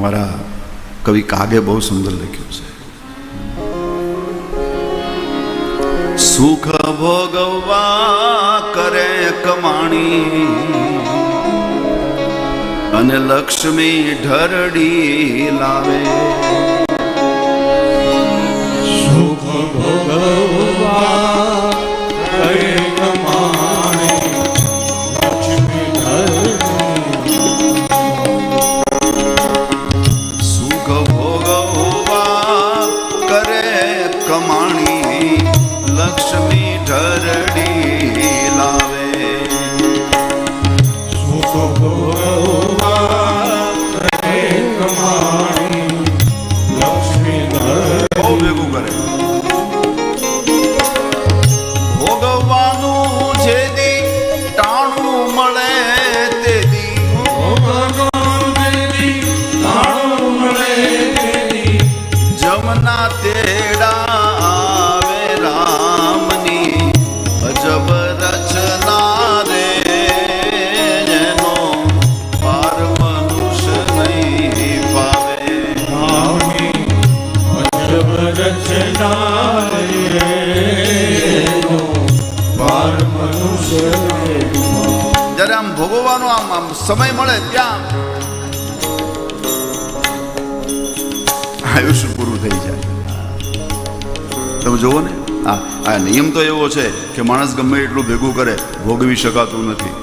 અમારા કવિ કાગે બહુ સુંદર લખ્યું છે. સુખ ભોગવવા કરે કમાણી અને લક્ષ્મી ઢરડી લાવે. સુખ ભોગવવા જ્યારે આમ ભોગવવાનો આમ આમ સમય મળે ત્યાં આયુષ્ય પૂરું થઈ જાય. તમે જુઓ ને, આ આ નિયમ તો એવો છે કે માણસ ગમે એટલું ભેગું કરે, ભોગવી શકાતું નથી.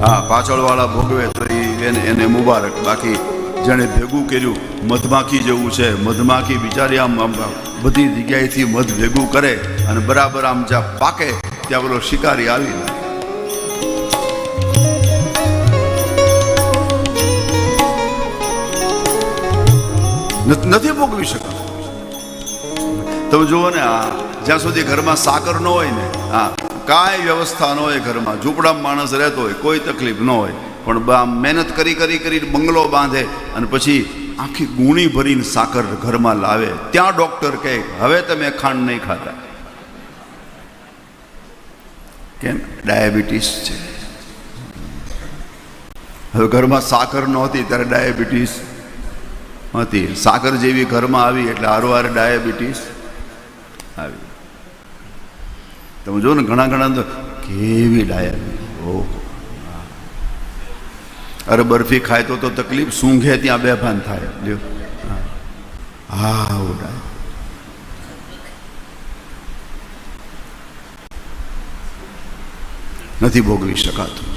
હા, પાછળવાળા ભોગવે તો એને એને મુબારક. બાકી જેણે ભેગું કર્યું, મધમાખી જેવું છે. મધમાખી બિચારી આમ આમ બધી જગ્યાએથી મધ ભેગું કરે અને બરાબર આમ જ્યાં પાકે, ત્યાં પેલો શિકારી આવી નથી ભોગવી શકતા. તમે જુઓ ને, આ જ્યાં સુધી ઘરમાં સાકર ન હોય ને હા કાંઈ વ્યવસ્થા ન હોય ઘરમાં. ઝૂંપડામાં માણસ રહેતો હોય, કોઈ તકલીફ ન હોય. પણ મહેનત કરી કરી કરી બંગલો બાંધે અને પછી આખી ગુણી ભરીને સાકર ઘરમાં લાવે. ત્યાં ડોક્ટર કહે, હવે તમે ખાંડ નહીં ખાતા. કેમ? ડાયાબિટીસ છે. હવે ઘરમાં સાકર નહોતી, ત્યારે ડાયાબિટીસ હતી. સાકર જેવી ઘરમાં આવી એટલે હારવાર ડાયાબિટીસ આવી. તમે જો ને, ઘણા ઘણા કેવી ડાયાબિટીસ. ઓહો. અરે બરફી ખાય તો તો તકલીફ સૂંઘે ત્યાં બેભાન થાય. લ્યો. હા. હા નથી ભોગવી શકાતું.